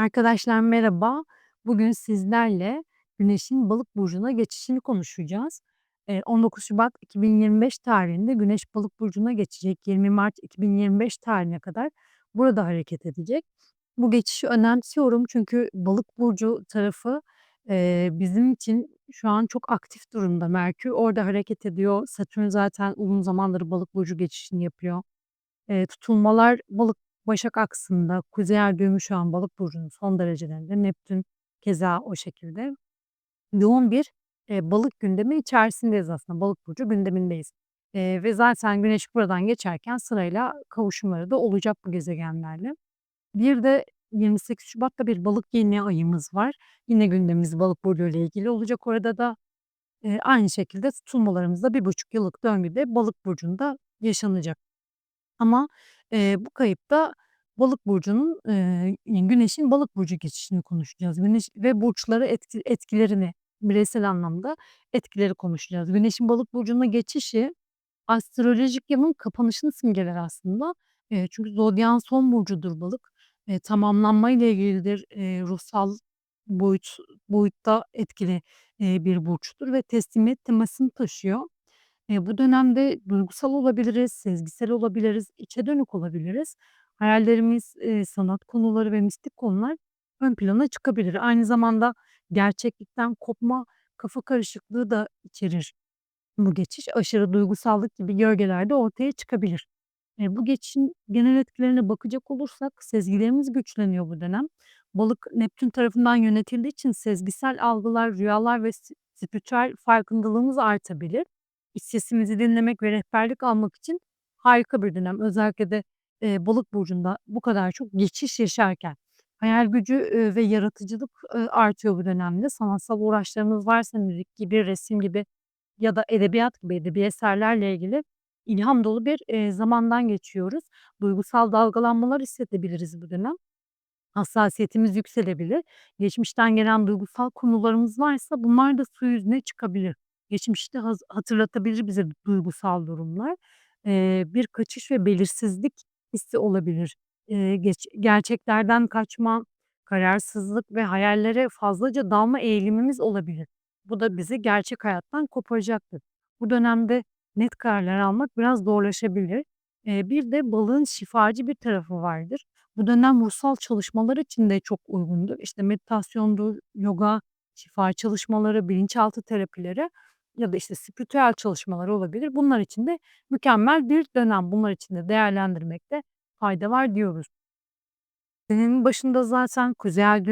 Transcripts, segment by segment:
Arkadaşlar merhaba. Bugün sizlerle Güneş'in Balık burcuna geçişini konuşacağız. Eee, 19 Şubat 2025 tarihinde Güneş Balık burcuna geçecek. 20 Mart 2025 tarihine kadar burada hareket edecek. Bu geçişi önemsiyorum çünkü Balık burcu tarafı, bizim için şu an çok aktif durumda. Merkür orada hareket ediyor. Satürn zaten uzun zamandır Balık burcu geçişini yapıyor. Tutulmalar Balık Başak Aksı'nda, kuzey ay düğümü şu an Balık burcunun son derecelerinde, Neptün keza o şekilde. Yoğun bir, eee, balık gündemi içerisindeyiz aslında. Balık burcu gündemindeyiz. Eee, ve zaten Güneş buradan geçerken sırayla kavuşumları da olacak bu gezegenlerle. Bir de 28 Şubat'ta bir Balık yeni ayımız var. Yine gündemimiz Balık burcuyla ilgili olacak. Orada da, eee, aynı şekilde tutulmalarımız da 1,5 yıllık döngüde Balık burcunda yaşanacak. Ama, eee, bu kayıtta Balık burcunun, eee, Güneş'in Balık burcu geçişini konuşacağız. Güneş ve burçları etki etkilerini, bireysel anlamda etkileri konuşacağız. Güneş'in Balık burcuna geçişi astrolojik yılın kapanışını simgeler aslında. Eee, çünkü zodyağın son burcudur Balık. Eee, tamamlanmayla ilgilidir. Eee, ruhsal boyut boyutta etkili, eee, bir burçtur ve teslimiyet temasını taşıyor. Eee, bu dönemde duygusal olabiliriz, sezgisel olabiliriz, içe dönük olabiliriz. Hayallerimiz, eee, sanat konuları ve mistik konular ön plana çıkabilir. Aynı zamanda gerçeklikten kopma, kafa karışıklığı da içerir bu geçiş. Aşırı duygusallık gibi gölgeler de ortaya çıkabilir. Eee, bu geçişin genel etkilerine bakacak olursak sezgilerimiz güçleniyor bu dönem. Balık Neptün tarafından yönetildiği için sezgisel algılar, rüyalar ve spiritüel farkındalığımız artabilir. Sesimizi dinlemek ve rehberlik almak için harika bir dönem. Özellikle de, eee, Balık burcunda bu kadar çok geçiş yaşarken. Hayal gücü, eee, ve yaratıcılık, eee, artıyor bu dönemde. Sanatsal uğraşlarımız varsa müzik gibi, resim gibi ya da edebiyat gibi edebi eserlerle ilgili ilham dolu bir, eee, zamandan geçiyoruz. Duygusal dalgalanmalar hissedebiliriz bu dönem. Hassasiyetimiz yükselebilir. Geçmişten gelen duygusal konularımız varsa bunlar da su yüzüne çıkabilir. Geçmişte haz hatırlatabilir bize duygusal durumlar. Bir kaçış ve belirsizlik hissi olabilir. Gerçeklerden kaçma, kararsızlık ve hayallere fazlaca dalma eğilimimiz olabilir. Bu da bizi gerçek hayattan koparacaktır. Bu dönemde net kararlar almak biraz zorlaşabilir. Bir de balığın şifacı bir tarafı vardır. Bu dönem ruhsal çalışmalar için de çok uygundur. İşte meditasyondur, yoga, şifa çalışmaları, bilinçaltı terapileri ya da işte spiritüel çalışmalar olabilir. Bunlar için de mükemmel bir dönem. Bunlar için de değerlendirmekte fayda var diyoruz. Senenin başında zaten Kuzey Ay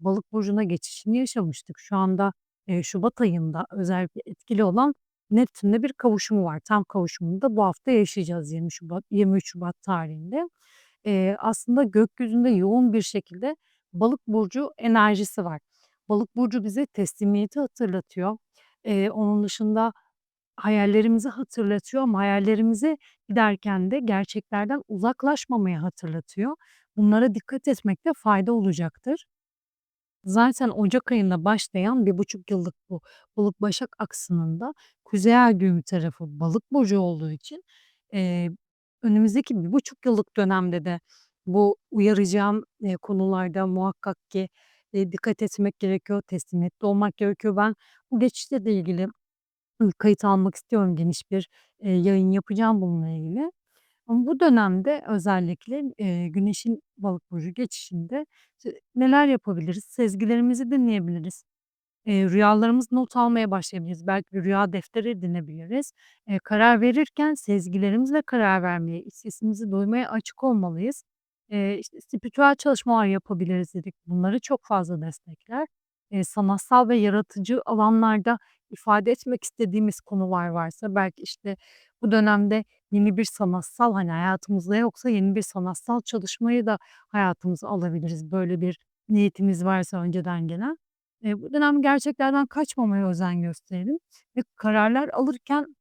Balık burcuna geçişini yaşamıştık. Şu anda, eee, şubat ayında özellikle etkili olan Neptün'le bir kavuşumu var. Tam kavuşumunu da bu hafta yaşayacağız 20 Şubat 23 Şubat tarihinde. Eee, aslında gökyüzünde yoğun bir şekilde Balık burcu enerjisi var. Balık burcu bize teslimiyeti hatırlatıyor. Eee, onun dışında hayallerimizi hatırlatıyor ama hayallerimizi giderken de gerçeklerden uzaklaşmamayı hatırlatıyor. Bunlara dikkat etmekte fayda olacaktır. Zaten ocak ayında başlayan bir buçuk yıllık bu Balık-Başak Aksı'nın da kuzey ay tarafı Balık burcu olduğu için, eee, önümüzdeki bir buçuk yıllık dönemde de bu uyaracağım, eee, konularda muhakkak ki, dikkat etmek gerekiyor, teslimiyetli olmak gerekiyor. Ben bu geçişle de ilgili, kayıt almak istiyorum. Geniş bir, yayın yapacağım bununla ilgili. Bu dönemde özellikle, Güneş'in Balık burcu geçişinde neler yapabiliriz? Sezgilerimizi dinleyebiliriz. Eee, rüyalarımızı not almaya başlayabiliriz. Belki bir rüya defteri edinebiliriz. Eee, karar verirken sezgilerimizle karar vermeye, iç sesimizi duymaya açık olmalıyız. Eee, işte spiritüel çalışmalar yapabiliriz dedik. Bunları çok fazla destekler. Eee, sanatsal ve yaratıcı alanlarda ifade etmek istediğimiz konular varsa belki işte bu dönemde yeni bir sanatsal, hani, hayatımızda yoksa yeni bir sanatsal çalışmayı da hayatımıza alabiliriz. Böyle bir niyetimiz varsa önceden gelen. Eee, bu dönem gerçeklerden kaçmamaya özen gösterelim ve kararlar alırken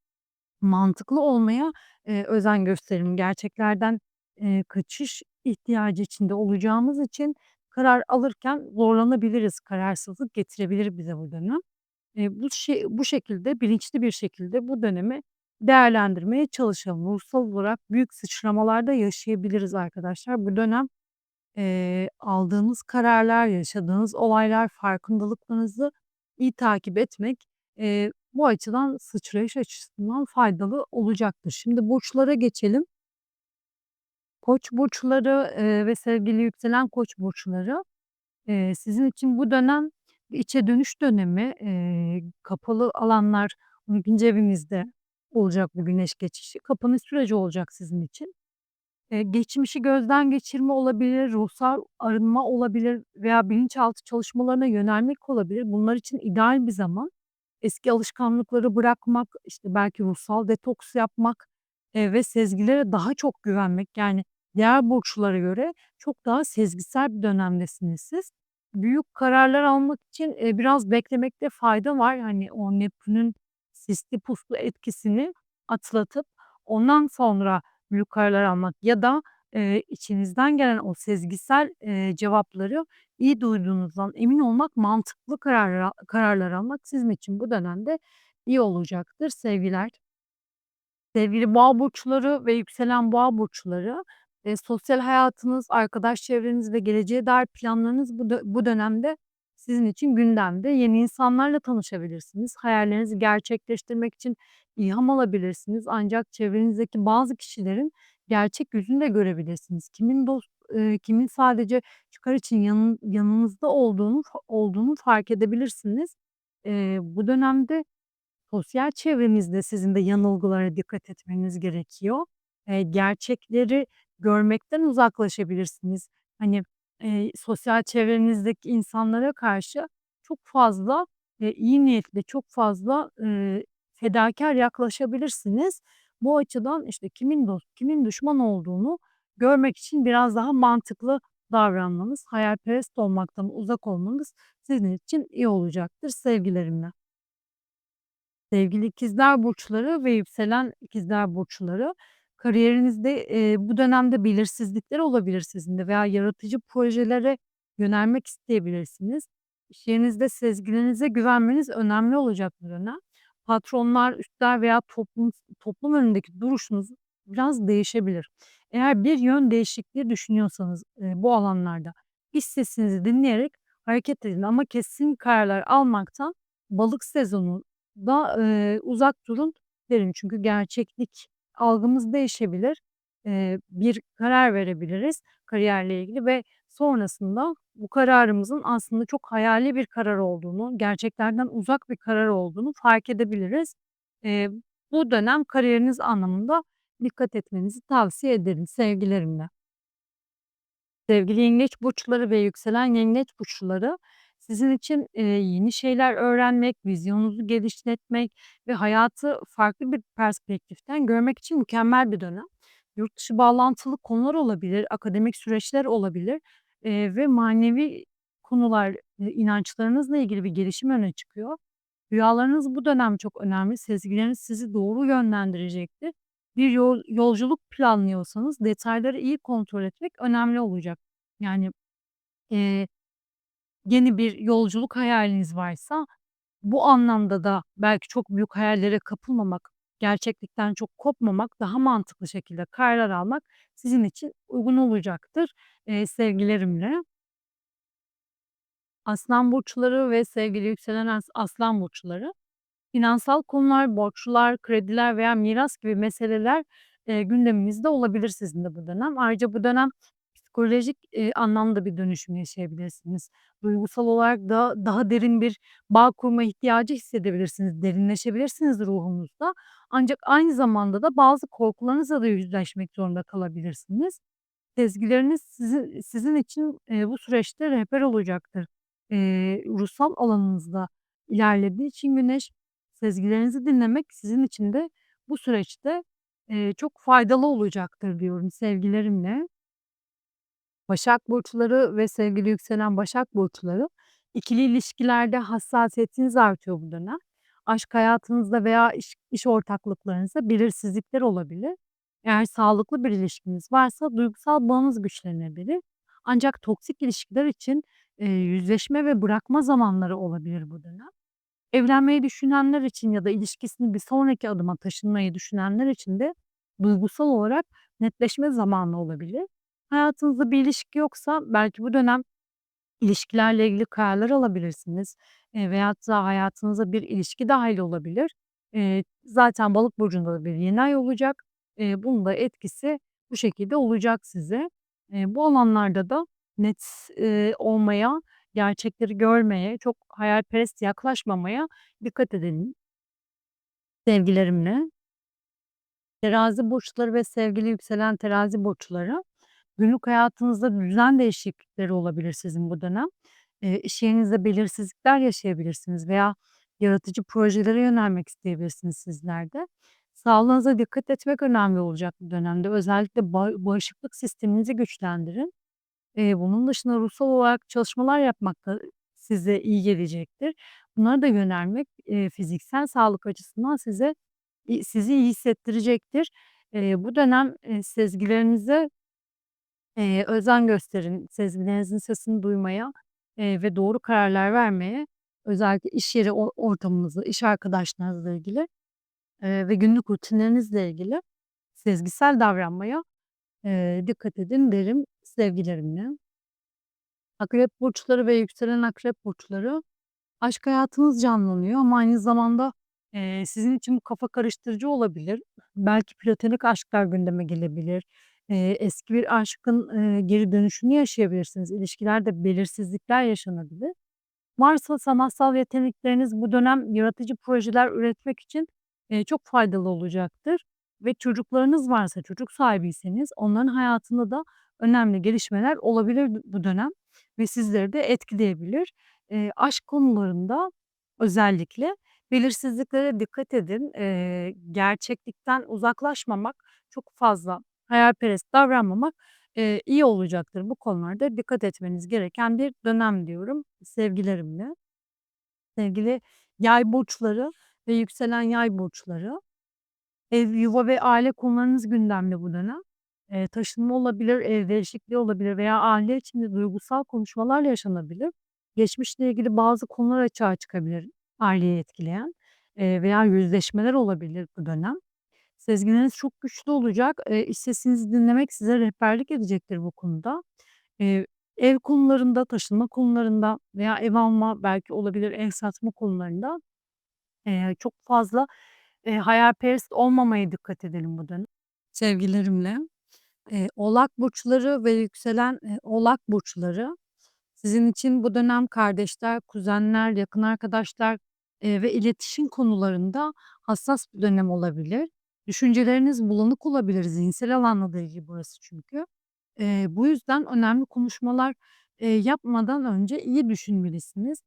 mantıklı olmaya, eee, özen gösterelim. Gerçeklerden, eee, kaçış ihtiyacı içinde olacağımız için karar alırken zorlanabiliriz. Kararsızlık getirebilir bize bu dönem. Eee, bu şe bu şekilde bilinçli bir şekilde bu dönemi değerlendirmeye çalışalım. Ruhsal olarak büyük sıçramalar da yaşayabiliriz arkadaşlar. Bu dönem eee, aldığınız kararlar, yaşadığınız olaylar, farkındalıklarınızı iyi takip etmek, eee, bu açıdan sıçrayış açısından faydalı olacaktır. Şimdi burçlara geçelim. Koç burçları, eee, ve sevgili yükselen koç burçları, eee, sizin için bu dönem içe dönüş dönemi. Eee, kapalı alanlar, 12'nci evinizde olacak bu güneş geçişi. Kapanış süreci olacak sizin için. Eee, geçmişi gözden geçirme olabilir, ruhsal arınma olabilir veya bilinçaltı çalışmalarına yönelmek olabilir. Bunlar için ideal bir zaman. Eski alışkanlıkları bırakmak, işte, belki ruhsal detoks yapmak, eee, ve sezgilere daha çok güvenmek, yani, diğer burçlara göre çok daha sezgisel bir dönemdesiniz siz. Büyük kararlar almak için, biraz beklemekte fayda var. Hani, o Neptün'ün sisli puslu etkisini atlatıp ondan sonra büyük kararlar almak ya da, eee, içinizden gelen o sezgisel, eee, cevapları iyi duyduğunuzdan emin olmak, mantıklı kararlar kararlar almak sizin için bu dönemde iyi olacaktır sevgiler. Sevgili boğa burçları ve yükselen boğa burçları, eee, sosyal hayatınız, arkadaş çevreniz ve geleceğe dair planlarınız bu dö bu dönemde sizin için gündemde. Yeni insanlarla tanışabilirsiniz. Hayallerinizi gerçekleştirmek için ilham alabilirsiniz. Ancak çevrenizdeki bazı kişilerin gerçek yüzünü de görebilirsiniz. Kimin dost kimin sadece çıkar için yanın yanınızda olduğunu olduğunu fark edebilirsiniz. Eee, bu dönemde Sosyal çevrenizde sizin de yanılgılara dikkat etmeniz gerekiyor. Eee, gerçekleri görmekten uzaklaşabilirsiniz. Hani, eee, sosyal çevrenizdeki insanlara karşı çok fazla, eee, iyi niyetli, çok fazla, eee, fedakâr yaklaşabilirsiniz. Bu açıdan, işte, kimin dost, kimin düşman olduğunu görmek için biraz daha mantıklı davranmanız, hayalperest olmaktan uzak olmanız sizin için iyi olacaktır sevgilerimle. Sevgili ikizler burçları ve yükselen ikizler burçları, kariyerinizde, eee, bu dönemde belirsizlikler olabilir sizin de veya yaratıcı projelere yönelmek isteyebilirsiniz. İş yerinizde sezgilerinize güvenmeniz önemli olacak bu dönem. Patronlar, üstler veya toplum toplum önündeki duruşunuz biraz değişebilir. Eğer bir yön değişikliği düşünüyorsanız, eee, bu alanlarda iç sesinizi dinleyerek hareket edin ama kesin kararlar almaktan balık sezonu da, eee, uzak durun derim. Çünkü gerçeklik algımız değişebilir. Bir karar verebiliriz kariyerle ilgili ve sonrasında bu kararımızın aslında çok hayali bir karar olduğunu, gerçeklerden uzak bir karar olduğunu fark edebiliriz. Bu dönem kariyeriniz anlamında dikkat etmenizi tavsiye ederim sevgilerimle. Sevgili yengeç burçları ve yükselen yengeç burçları sizin için, eee, yeni şeyler öğrenmek, vizyonunuzu genişletmek ve hayatı farklı bir perspektiften görmek için mükemmel bir dönem. Yurt dışı bağlantılı konular olabilir, akademik süreçler olabilir, eee, ve manevi konular, eee, inançlarınızla ilgili bir gelişim öne çıkıyor. Rüyalarınız bu dönem çok önemli. Sezgileriniz sizi doğru yönlendirecektir. Bir yol yolculuk planlıyorsanız detayları iyi kontrol etmek önemli olacak. Yani, eee, yeni bir yolculuk hayaliniz varsa bu anlamda da belki çok büyük hayallere kapılmamak, gerçeklikten çok kopmamak, daha mantıklı şekilde kararlar almak sizin için uygun olacaktır, eee, sevgilerimle. Aslan burçları ve sevgili yükselen as aslan burçları Finansal konular, borçlar, krediler veya miras gibi meseleler, eee, gündeminizde olabilir sizin de bu dönem. Ayrıca bu dönem psikolojik, eee, anlamda bir dönüşüm yaşayabilirsiniz. Duygusal olarak da daha derin bir bağ kurma ihtiyacı hissedebilirsiniz, derinleşebilirsiniz ruhunuzda. Ancak aynı zamanda da bazı korkularınızla da yüzleşmek zorunda kalabilirsiniz. Sezgileriniz sizin sizin için, eee, bu süreçte rehber olacaktır. Eee, ruhsal alanınızda ilerlediği için Güneş, sezgilerinizi dinlemek sizin için de bu süreçte, eee, çok faydalı olacaktır diyorum sevgilerimle. Başak burçları ve sevgili yükselen Başak burçları, ikili ilişkilerde hassasiyetiniz artıyor bu dönem. Aşk hayatınızda veya iş iş ortaklıklarınızda belirsizlikler olabilir. Eğer sağlıklı bir ilişkiniz varsa duygusal bağınız güçlenebilir. Ancak toksik ilişkiler için, eee, yüzleşme ve bırakma zamanları olabilir bu dönem. Evlenmeyi düşünenler için ya da ilişkisini bir sonraki adıma taşınmayı düşünenler için de duygusal olarak netleşme zamanı olabilir. Hayatınızda bir ilişki yoksa belki bu dönem ilişkilerle ilgili kararlar alabilirsiniz, eee, veyahut da hayatınıza bir ilişki dâhil olabilir. Eee, zaten Balık burcunda da bir yeni ay olacak. Eee, bunun da etkisi bu şekilde olacak size. Eee, bu alanlarda da net, eee, olmaya, gerçekleri görmeye, çok hayalperest yaklaşmamaya dikkat edelim sevgilerimle. Terazi burçları ve sevgili yükselen terazi burçları, günlük hayatınızda düzen değişiklikleri olabilir sizin bu dönem. Eee, iş yerinizde belirsizlikler yaşayabilirsiniz veya yaratıcı projelere yönelmek isteyebilirsiniz sizler de. Sağlığınıza dikkat etmek önemli olacak bu dönemde. Özellikle ba bağışıklık sisteminizi güçlendirin. Eee, bunun dışında ruhsal olarak çalışmalar yapmak da size iyi gelecektir. Bunlara da yönelmek, eee, fiziksel sağlık açısından size sizi iyi hissettirecektir. Eee, bu dönem, eee, sezgilerinize eee, özen gösterin. Sezgilerinizin sesini duymaya, eee, ve doğru kararlar vermeye, özellikle iş yeri o iş arkadaşlarınızla ilgili, eee, ve günlük rutinlerinizle ilgili sezgisel davranmaya, eee, dikkat edin derim sevgilerimle. Akrep burçları ve yükselen akrep burçları, aşk hayatınız canlanıyor ama aynı zamanda, eee, sizin için bu kafa karıştırıcı olabilir. Belki platonik aşklar gündeme gelebilir. Eski bir aşkın, geri dönüşünü yaşayabilirsiniz. İlişkilerde belirsizlikler yaşanabilir. Varsa sanatsal yetenekleriniz bu dönem yaratıcı projeler üretmek için, çok faydalı olacaktır ve çocuklarınız varsa, çocuk sahibiyseniz onların hayatında da önemli gelişmeler olabilir bu dönem ve sizleri de etkileyebilir. Eee, aşk konularında özellikle belirsizliklere dikkat edin. Eee, gerçeklikten uzaklaşmamak, çok fazla hayalperest davranmamak, eee, iyi olacaktır. Bu konularda dikkat etmeniz gereken bir dönem diyorum sevgilerimle. Sevgili yay burçları ve yükselen yay burçları, ev, yuva ve aile konularınız gündemde bu dönem. Eee, taşınma olabilir, ev değişikliği olabilir veya aile içinde duygusal konuşmalar yaşanabilir. Geçmişle ilgili bazı konular açığa çıkabilir aileyi etkileyen, eee, veya yüzleşmeler olabilir bu dönem. Sezgileriniz çok güçlü olacak. Eee, iç sesinizi dinlemek size rehberlik edecektir bu konuda. Eee, ev konularında, taşınma konularında veya ev alma belki olabilir, ev satma konularında, eee, çok fazla, eee, hayalperest olmamaya dikkat edelim bu dönem sevgilerimle. Eee, Oğlak burçları ve yükselen, eee, Oğlak burçları, sizin için bu dönem kardeşler, kuzenler, yakın arkadaşlar, eee, ve iletişim konularında hassas bir dönem olabilir. Düşünceleriniz bulanık olabilir, zihinsel alanla da ilgili burası çünkü. Eee, bu yüzden önemli konuşmalar, eee, yapmadan önce iyi düşünmelisiniz.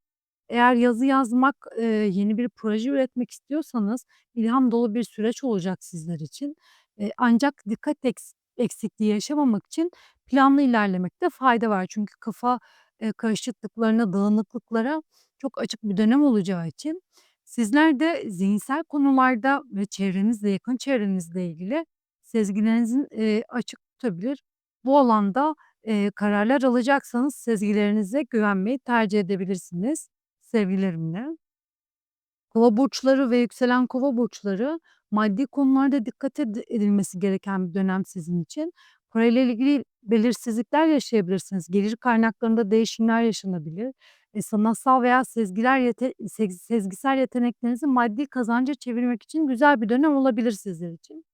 Eğer yazı yazmak, eee, yeni bir proje üretmek istiyorsanız ilham dolu bir süreç olacak sizler için. Eee, ancak dikkat eks eksikliği yaşamamak için planlı ilerlemekte fayda var. Çünkü kafa, eee, karışıklıklarına, dağınıklıklara çok açık bir dönem olacağı için sizler de zihinsel konularda ve çevrenizle, yakın çevrenizle ilgili sezgilerinizin, eee, açık tutabilir. Bu alanda, eee, kararlar alacaksanız sezgilerinize güvenmeyi tercih edebilirsiniz sevgilerimle. Kova burçları ve yükselen kova burçları, maddi konularda dikkat ed edilmesi gereken bir dönem sizin için. Parayla ilgili belirsizlikler yaşayabilirsiniz. Gelir kaynaklarında değişimler yaşanabilir. Eee, sanatsal veya sezgiler yete sez sezgisel yeteneklerinizi maddi kazanca çevirmek için güzel bir dönem olabilir sizler için.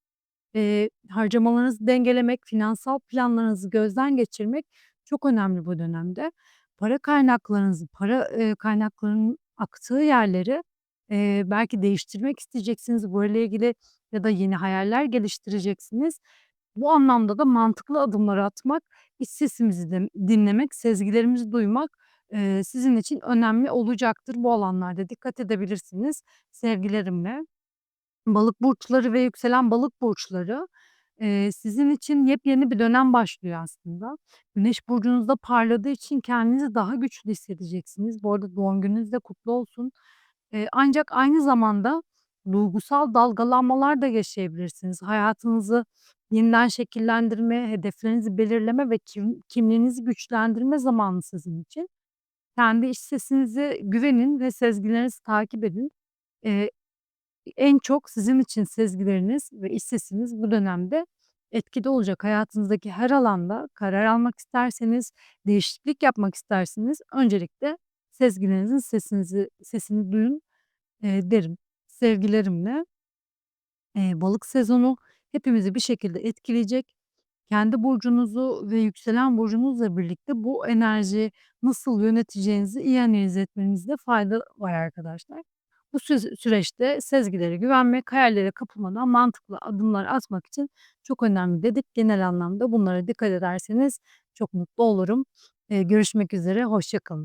Eee, harcamalarınızı dengelemek, finansal planlarınızı gözden geçirmek çok önemli bu dönemde. Para kaynaklarınızı, para, eee, kaynaklarının aktığı yerleri, eee, belki değiştirmek isteyeceksiniz. Burayla ilgili ya da yeni hayaller geliştireceksiniz. Bu anlamda da mantıklı adımlar atmak, iç sesimizi din dinlemek, sezgilerimizi duymak, sizin için önemli olacaktır. Bu alanlarda dikkat edebilirsiniz sevgilerimle. Balık burçları ve yükselen balık burçları, sizin için yepyeni bir dönem başlıyor aslında. Güneş burcunuzda parladığı için kendinizi daha güçlü hissedeceksiniz. Bu arada doğum gününüz de kutlu olsun. Ancak aynı zamanda duygusal dalgalanmalar da yaşayabilirsiniz. Hayatınızı yeniden şekillendirme, hedeflerinizi belirleme ve kim kimliğinizi güçlendirme zamanı sizin için. Kendi iç sesinize güvenin ve sezgilerinizi takip edin. Eee, en çok sizin için sezgileriniz ve iç sesiniz bu dönemde etkide olacak hayatınızdaki her alanda karar almak isterseniz, değişiklik yapmak isterseniz öncelikle sezgilerinizin sesinizi sesini duyun, eee, derim. Sevgilerimle. Eee, balık sezonu hepimizi bir şekilde etkileyecek. Kendi burcunuzu ve yükselen burcunuzla birlikte bu enerjiyi nasıl yöneteceğinizi iyi analiz etmenizde fayda var arkadaşlar. Bu süz süreçte sezgilere güvenmek, hayallere kapılmadan mantıklı adımlar atmak için çok önemli dedik. Genel anlamda bunlara dikkat ederseniz çok mutlu olurum. Eee, görüşmek üzere, hoşça kalın.